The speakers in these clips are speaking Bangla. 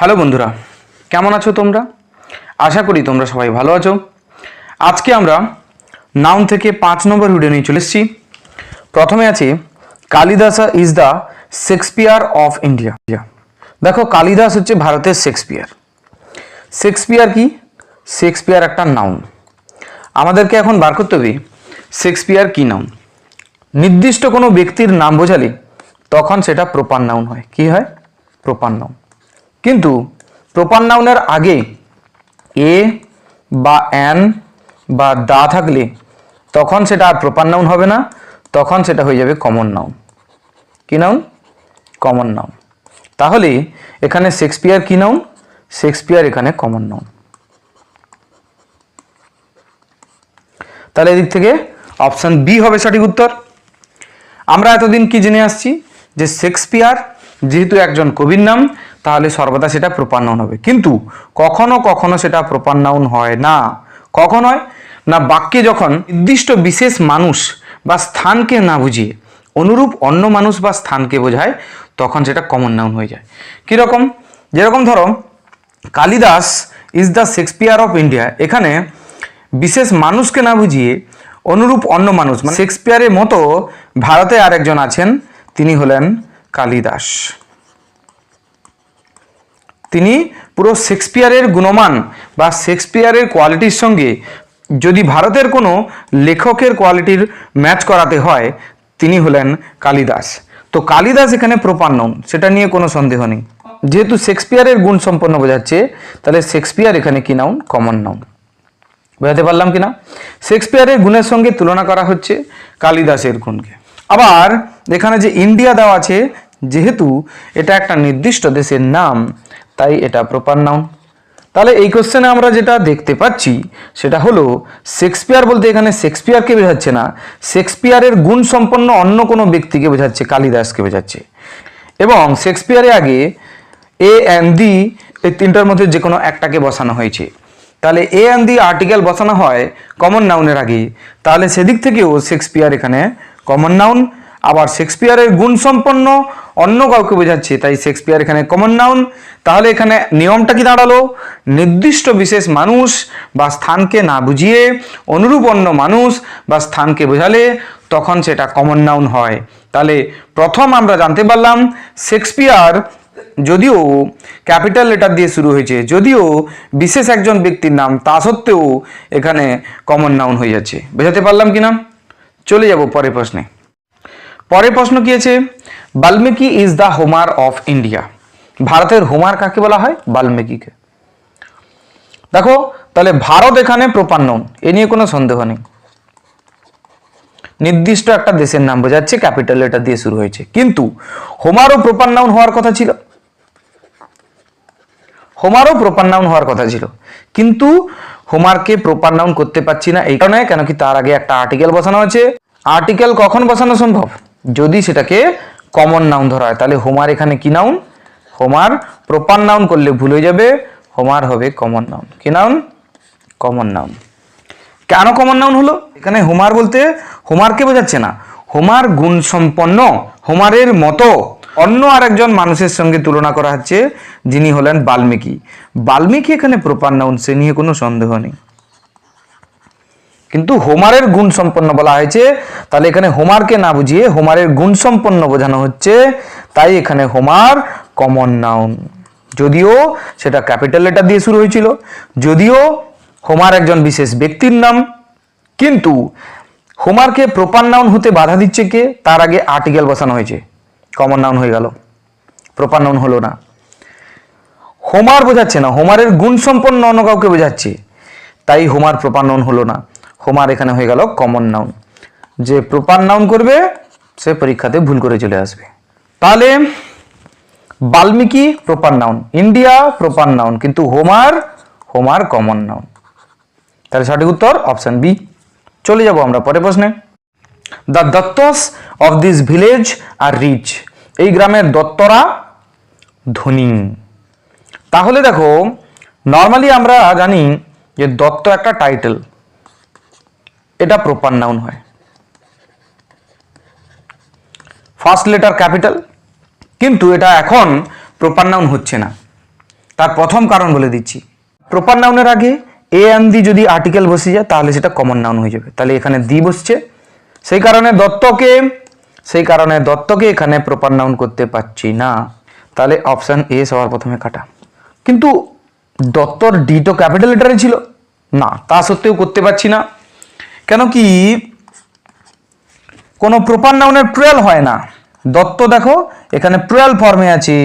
হ্যালো বন্ধুরা, কেমন আছো তোমরা? আশা করি তোমরা সবাই ভালো আছো। আজকে আমরা নাউন থেকে পাঁচ নম্বর ভিডিও নিয়ে চলে এসেছি। প্রথমে আছে, Kalidasa is the Shakespeare of India দেখো, কালিদাস হচ্ছে ভারতের শেক্সপিয়ার শেক্সপিয়ার কি? শেক্সপিয়ার একটা নাউন। আমাদেরকে এখন বার করতে হবে শেক্সপিয়ার কি নাউন? নির্দিষ্ট কোনো ব্যক্তির নাম বোঝালে তখন সেটা প্রপার নাউন হয়। কি হয়? প্রপার নাউন কিন্তু প্রপার নাউনের আগে এ বা অ্যান বা দা থাকলে তখন সেটা আর প্রপার নাউন হবে না, তখন সেটা হয়ে যাবে কমন নাউন কি নাউন কমন নাউন তাহলে এখানে শেক্সপিয়ার কি নাউন শেক্সপিয়ার এখানে কমন নাউন তাহলে এদিক থেকে অপশন বি হবে সঠিক উত্তর। আমরা এতদিন কি জেনে আসছি? যে শেক্সপিয়ার যেহেতু একজন কবির নাম তাহলে সর্বদা সেটা প্রপার নাউন হবে। কিন্তু কখনো কখনো সেটা প্রপার নাউন হয় না। কখন হয়? না, বাক্যে যখন নির্দিষ্ট বিশেষ মানুষ বা স্থানকে না বুঝিয়ে, অনুরূপ অন্য মানুষ বা স্থানকে বোঝায়, তখন সেটা কমন নাউন হয়ে যায়। কীরকম? যেরকম ধরো, Kalidas is the Shakespeare of India এখানে বিশেষ মানুষকে না বুঝিয়ে, অনুরূপ অন্য মানুষ মানে শেক্সপিয়ারের মতো ভারতে আরেকজন আছেন, তিনি হলেন কালিদাস। তিনি পুরো শেক্সপিয়ারের গুণমান বা শেক্সপিয়ারের কোয়ালিটির সঙ্গে যদি ভারতের কোনো লেখকের কোয়ালিটির ম্যাচ করাতে হয়, তিনি হলেন কালিদাস। তো কালিদাস এখানে প্রপার নন, সেটা নিয়ে কোনো সন্দেহ নেই। যেহেতু শেক্সপিয়ারের গুণ সম্পন্ন বোঝাচ্ছে, তাহলে শেক্সপিয়ার এখানে কি নাউন কমন নাউন বোঝাতে পারলাম কিনা? শেক্সপিয়ারের গুণের সঙ্গে তুলনা করা হচ্ছে কালিদাসের গুণকে। আবার এখানে যে ইন্ডিয়া দেওয়া আছে, যেহেতু এটা একটা নির্দিষ্ট দেশের নাম তাই এটা প্রপার নাউন তাহলে এই কোশ্চেনে আমরা যেটা দেখতে পাচ্ছি, সেটা হলো শেক্সপিয়ার বলতে এখানে শেক্সপিয়ারকে বোঝাচ্ছে না। শেক্সপিয়ারের গুণ সম্পন্ন অন্য কোনো ব্যক্তিকে বোঝাচ্ছে, কালিদাসকে বোঝাচ্ছে। এবং শেক্সপিয়ারের আগে এ অ্যান্ড দি এই তিনটার মধ্যে যে কোনো একটাকে বসানো হয়েছে। তাহলে এ অ্যান্ড দি আর্টিকেল বসানো হয় কমন নাউনের আগে। তাহলে সেদিক থেকেও শেক্সপিয়ার এখানে কমন নাউন আবার শেক্সপিয়ারের গুণ সম্পন্ন অন্য কাউকে বোঝাচ্ছে, তাই শেক্সপিয়ার এখানে কমন নাউন তাহলে এখানে নিয়মটা কি দাঁড়াল? নির্দিষ্ট বিশেষ মানুষ বা স্থানকে না বুঝিয়ে অনুরূপ অন্য মানুষ বা স্থানকে বোঝালে তখন সেটা কমন নাউন হয়। তাহলে প্রথম আমরা জানতে পারলাম, শেক্সপিয়ার যদিও ক্যাপিটাল লেটার দিয়ে শুরু হয়েছে, যদিও বিশেষ একজন ব্যক্তির নাম, তা সত্ত্বেও এখানে কমন নাউন হয়ে যাচ্ছে। বোঝাতে পারলাম কি না চলে যাব পরের প্রশ্নে। পরের প্রশ্ন কি আছে? Valmiki is the Homer of India ভারতের হোমার কাকে বলা হয়? বাল্মীকিকে। দেখো, তাহলে ভারত এখানে প্রপার নাউন এ নিয়ে কোনো সন্দেহ নেই। নির্দিষ্ট একটা দেশের নাম বোঝাচ্ছে ক্যাপিটাল এটা দিয়ে শুরু হয়েছে। কিন্তু হোমারও প্রপার নাউন হওয়ার কথা ছিল। হোমারও প্রপার নাউন হওয়ার কথা ছিল। কিন্তু হোমারকে প্রপার নাউন করতে পারছি না, এই কারণে কেন কি তার আগে একটা আর্টিকেল বসানো আছে আর্টিকেল কখন বসানো সম্ভব? যদি সেটাকে কমন নাউন ধরা হয়, তাহলে হোমার এখানে কি নাউন হোমার প্রপার নাউন করলে ভুল হয়ে যাবে। হোমার হবে কমন নাউন কি নাউন কমন নাউন কেন কমন নাউন হলো? এখানে হোমার বলতে হোমারকে বোঝাচ্ছে না। হোমার গুণ সম্পন্ন হোমারের মতো অন্য আরেকজন মানুষের সঙ্গে তুলনা করা হচ্ছে, যিনি হলেন বাল্মীকি। বাল্মীকি এখানে প্রপার নাউন সে নিয়ে কোনো সন্দেহ নেই। কিন্তু হোমারের গুণ সম্পন্ন বলা হয়েছে। তাহলে এখানে হোমারকে না বুঝিয়ে হোমারের গুণ সম্পন্ন বোঝানো হচ্ছে, তাই এখানে হোমার কমন নাউন যদিও সেটা ক্যাপিটাল লেটার দিয়ে শুরু হয়েছিল, যদিও হোমার একজন বিশেষ ব্যক্তির নাম। কিন্তু হোমারকে প্রপার নাউন হতে বাধা দিচ্ছে কে? তার আগে আর্টিকেল বসানো হয়েছে। কমন নাউন হয়ে গেল। প্রপার নাউন হলো না। হোমার বোঝাচ্ছে না, হোমারের গুণ সম্পন্ন অন্য কাউকে বোঝাচ্ছে, তাই হোমার প্রপার নাউন হলো না। হোমার এখানে হয়ে গেল কমন নাউন যে প্রপার নাউন করবে, সে পরীক্ষাতে ভুল করে চলে আসবে। তাহলে Valmiki proper noun India proper noun কিন্তু হোমার হোমার কমন নাউন তাহলে সঠিক উত্তর অপশন বি চলে যাব আমরা পরের প্রশ্নে। The Duttas of this village are rich এই গ্রামের দত্তরা ধনী। তাহলে দেখো নর্মালি আমরা জানি যে দত্ত একটা টাইটেল এটা প্রপার নাউন হয়। ফার্স্ট লেটার ক্যাপিটাল কিন্তু এটা এখন প্রপার নাউন হচ্ছে না। তার প্রথম কারণ বলে দিচ্ছি। প্রপার নাউনের আগে এ এন দি যদি আর্টিকেল বসে যায়, তাহলে সেটা কমন নাউন হয়ে যাবে। তাহলে এখানে দি বসছে। সেই কারণে দত্তকে, সেই কারণে দত্তকে এখানে প্রপার নাউন করতে পারছি না। তাহলে অপশান এ সবার প্রথমে কাটা। কিন্তু দত্তর ডি তো ক্যাপিটাল লেটারে ছিল। না, তা সত্ত্বেও করতে পারছি না। কেন কি কোনো প্রপার নাউনের প্লুরাল হয় না। দত্ত দেখো, এখানে প্লুরাল ফর্মে আছে।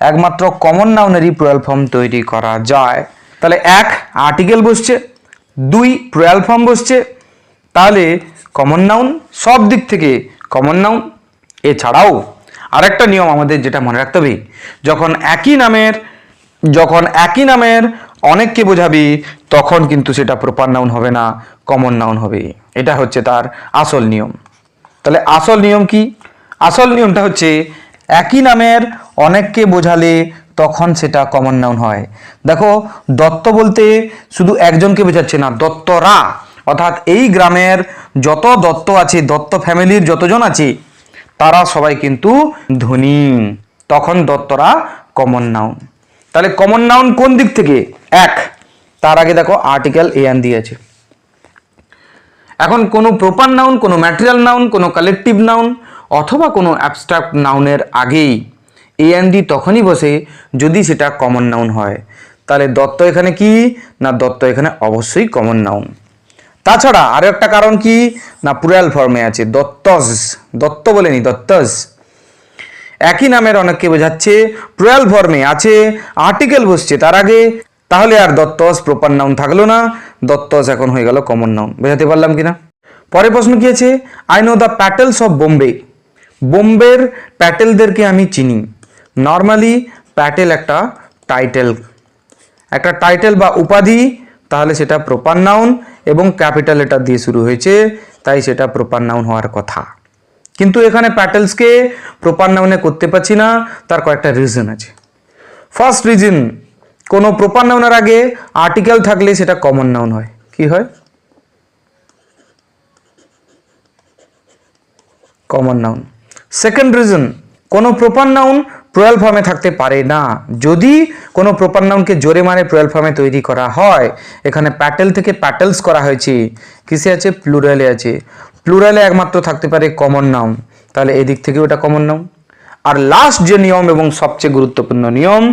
একমাত্র কমন নাউনেরই প্লুরাল ফর্ম তৈরি করা যায়। তাহলে এক আর্টিকেল বসছে। দুই প্লুরাল ফর্ম বসছে। তাহলে কমন নাউন সব দিক থেকে কমন নাউন এছাড়াও আরেকটা নিয়ম আমাদের যেটা মনে রাখতে হবে, যখন একই নামের, যখন একই নামের অনেককে বোঝাবি, তখন কিন্তু সেটা প্রপার নাউন হবে না কমন নাউন হবে। এটা হচ্ছে তার আসল নিয়ম। তাহলে আসল নিয়ম কি? আসল নিয়মটা হচ্ছে একই নামের অনেককে বোঝালে তখন সেটা কমন নাউন হয়। দেখো, দত্ত বলতে শুধু একজনকে বোঝাচ্ছে না, দত্তরা। অর্থাৎ এই গ্রামের যত দত্ত আছে, দত্ত ফ্যামিলির যতজন আছে, তারা সবাই কিন্তু ধনী। তখন দত্তরা কমন নাউন তাহলে কমন নাউন কোন দিক থেকে? এক, তার আগে দেখো আর্টিকেল এন দিয়েছে এখন কোনো প্রপার নাউন কোনো ম্যাটেরিয়াল নাউন কোনো কালেকটিভ নাউন অথবা কোনো অ্যাবস্ট্রাক্ট নাউনের আগেই এ এন ডি তখনই বসে যদি সেটা কমন নাউন হয়। তাহলে দত্ত এখানে কি না দত্ত এখানে অবশ্যই কমন নাউন তাছাড়া আরও একটা কারণ কি না প্লুরাল ফর্মে আছে দত্তজ দত্ত বলেনি দত্তজ একই নামের অনেককে বোঝাচ্ছে প্লুরাল ফর্মে আছে আর্টিকেল বসছে, তার আগে তাহলে আর দত্তস প্রপার নাউন থাকল না। দত্তস এখন হয়ে গেল কমন নাউন বোঝাতে পারলাম কিনা পরের প্রশ্ন কি আছে? I know the Patels of Bombay বোম্বের প্যাটেলদেরকে আমি চিনি। নর্মালি প্যাটেল একটা টাইটেল একটা টাইটেল বা উপাধি, তাহলে সেটা প্রপার নাউন এবং ক্যাপিটাল লেটার দিয়ে শুরু হয়েছে, তাই সেটা প্রপার নাউন হওয়ার কথা। কিন্তু এখানে প্যাটেলসকে প্রপার নাউনে করতে পারছি না, তার কয়েকটা রিজন আছে। ফার্স্ট রিজন কোনো প্রপার নাউনের আগে আর্টিকেল থাকলে সেটা কমন নাউন হয়। কি হয়? কমন নাউন সেকেন্ড রিজন কোনো প্রপার নাউন প্রয়াল ফর্মে থাকতে পারে না। যদি কোনো প্রপার নাউনকে জোরে মারে প্রয়াল ফর্মে তৈরি করা হয়, এখানে প্যাটেল থেকে প্যাটেলস করা হয়েছে। কিসে আছে? প্লুরালে আছে। প্লুরালে একমাত্র থাকতে পারে কমন নাউন তাহলে এদিক থেকে ওটা কমন নাউন আর লাস্ট যে নিয়ম এবং সবচেয়ে গুরুত্বপূর্ণ নিয়ম,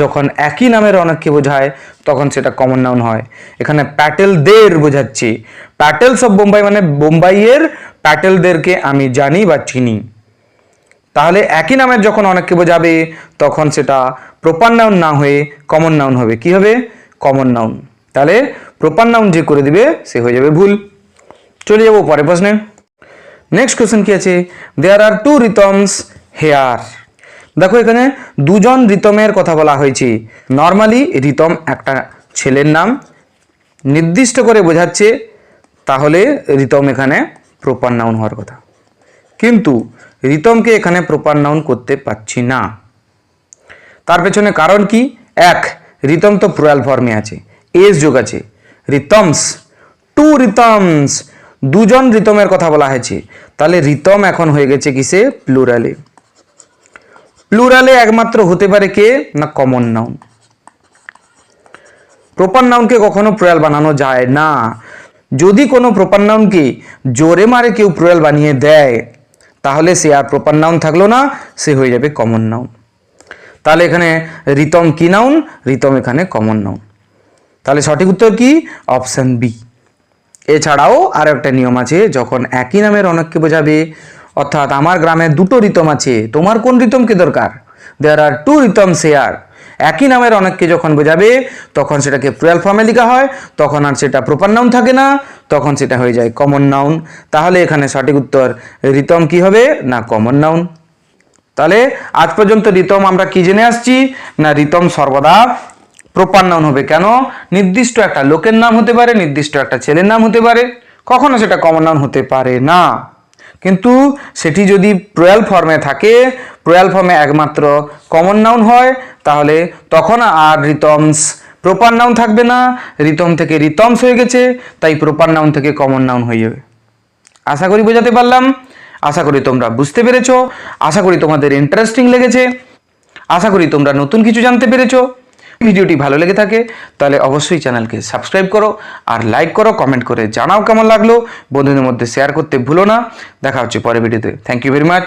যখন একই নামের অনেককে বোঝায়, তখন সেটা কমন নাউন হয়। এখানে প্যাটেলদের বোঝাচ্ছি। প্যাটেলস অফ বোম্বাই মানে বোম্বাইয়ের প্যাটেলদেরকে আমি জানি বা চিনি। তাহলে একই নামের যখন অনেককে বোঝাবে, তখন সেটা প্রপার নাউন না হয়ে কমন নাউন হবে। কি হবে? কমন নাউন তাহলে প্রপার নাউন যে করে দিবে, সে হয়ে যাবে ভুল। চলে যাব পরের প্রশ্নে। নেক্সট কোয়েশ্চেন কি আছে? There are two Ritams here. দেখো এখানে দুজন রিতমের কথা বলা হয়েছে। নর্মালি রিতম একটা ছেলের নাম। নির্দিষ্ট করে বোঝাচ্ছে, তাহলে রিতম এখানে প্রপার নাউন হওয়ার কথা। কিন্তু রিতমকে এখানে প্রপার নাউন করতে পারছি না। তার পেছনে কারণ কি? এক, রিতম তো প্লুরাল ফর্মে আছে। এস যোগ আছে। রিতমস টু রিতমস, দুজন রিতমের কথা বলা হয়েছে। তাহলে রিতম এখন হয়ে গেছে কিসে? প্লুরালে প্লুরালে একমাত্র হতে পারে কে? না কমন নাউন প্রপার নাউনকে কখনো প্লুরাল বানানো যায় না। যদি কোনো প্রপার নাউনকে জোরে মারে কেউ প্লুরাল বানিয়ে দেয়, তাহলে সে আর প্রপার নাউন থাকল না, সে হয়ে যাবে কমন নাউন তাহলে এখানে রিতম কি নাউন রিতম এখানে কমন নাউন তাহলে সঠিক উত্তর কি? অপশন বি এছাড়াও আর একটা নিয়ম আছে, যখন একই নামের অনেককে বোঝাবে অর্থাৎ আমার গ্রামে দুটো রিতম আছে। তোমার কোন রিতমকে দরকার? There are two Ritam share একই নামের অনেককে যখন বোঝাবে, তখন সেটাকে প্লুরাল ফর্মে লেখা হয়, তখন আর সেটা প্রপার নাউন থাকে না, তখন সেটা হয়ে যায় কমন নাউন তাহলে এখানে সঠিক উত্তর রিতম কি হবে না কমন নাউন তাহলে আজ পর্যন্ত রিতম আমরা কি জেনে আসছি? না রিতম সর্বদা প্রপার নাউন হবে কেন? নির্দিষ্ট একটা লোকের নাম হতে পারে, নির্দিষ্ট একটা ছেলের নাম হতে পারে। কখনো সেটা কমন নাউন হতে পারে না। কিন্তু সেটি যদি প্রয়াল ফর্মে থাকে, প্রয়াল ফর্মে একমাত্র কমন নাউন হয়, তাহলে তখন আর রিতমস প্রপার নাউন থাকবে না। রিতম থেকে রিতমস হয়ে গেছে, তাই প্রপার নাউন থেকে কমন নাউন হয়ে যাবে। আশা করি বোঝাতে পারলাম। আশা করি তোমরা বুঝতে পেরেছ। আশা করি তোমাদের ইন্টারেস্টিং লেগেছে। আশা করি তোমরা নতুন কিছু জানতে পেরেছ। ভিডিওটি ভালো লেগে থাকে, তাহলে অবশ্যই চ্যানেলকে সাবস্ক্রাইব করো আর লাইক করো, কমেন্ট করে জানাও কেমন লাগল। বন্ধুদের মধ্যে শেয়ার করতে ভুলো না। দেখা হচ্ছে পরের ভিডিওতে। Thank you very much